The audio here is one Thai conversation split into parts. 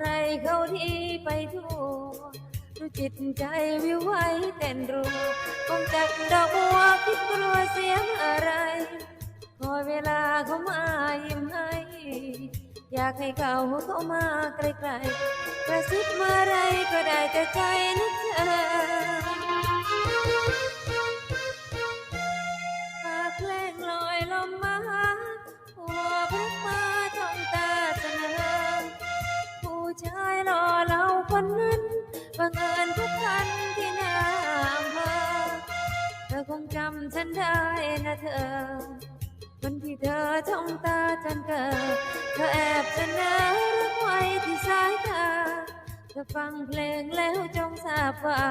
อะไรเขาที่ไปทั่วดูจิตใจวิวไหวเต้นรัวคงจากดอกบัวคิดกลัวเสียงอะไร คอยเวลาเขามายิ้มให้ อยากให้เขาเข้ามาใกล้ๆกระซิบเมื่อไรก็ได้แต่ใจนึกเธอฝากเพลงลอยลม คนนั้นบังเอิญพบกันที่หน้าอำเภอเธอคงจำฉันได้นะเธอวันที่เธอจ้องตาฉันเกิดเธอแอบเสนอรักไว้ที่สายตาเธอฟังเพลงแล้วจงทราบว่า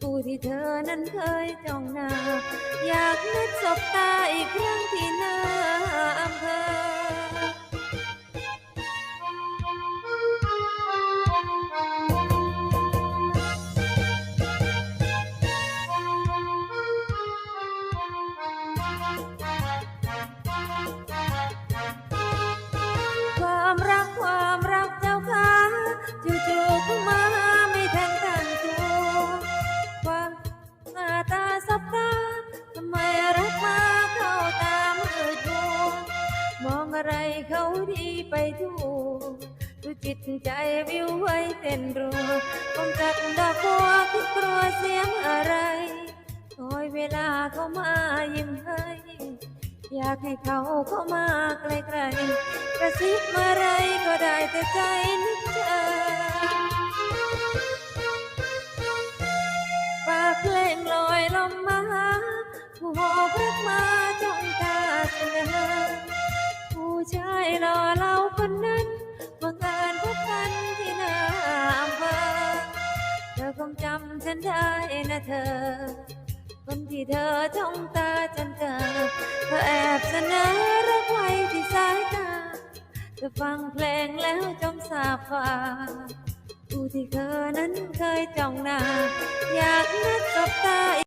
ผู้ที่เธอนั้นเคยจ้องหน้า อยากนัดสบตาอีกครั้งที่หน้าอำเภอ บตาทำไมรักมาเข้าตามืดมัวมองอะไรเขาดีไปทั่วดูจิตใจวิวไว้เต้นรัวผมจักดอกบัวคิดกลัวเสียงอะไรคอยเวลาเขามายิ้มให้อยากให้เขาเข้ามาใกลๆกระซิบเมื่อไรก็ได้แต่ใจ หอบรักมาจ้องตาเสนอผู้ชายรอเราคนนั้นบังเอิญพบกันที่หน้าอำเภอเธอคงจำฉันได้นะเธอวันที่เธอจ้องตาฉันเกิดเธอแอบเสนอรักไว้ที่สายตาเธอฟังเพลงแล้วจงทราบว่าผู้ที่เธอนั้นเคยจ้องหน้า อยากนัดสบตา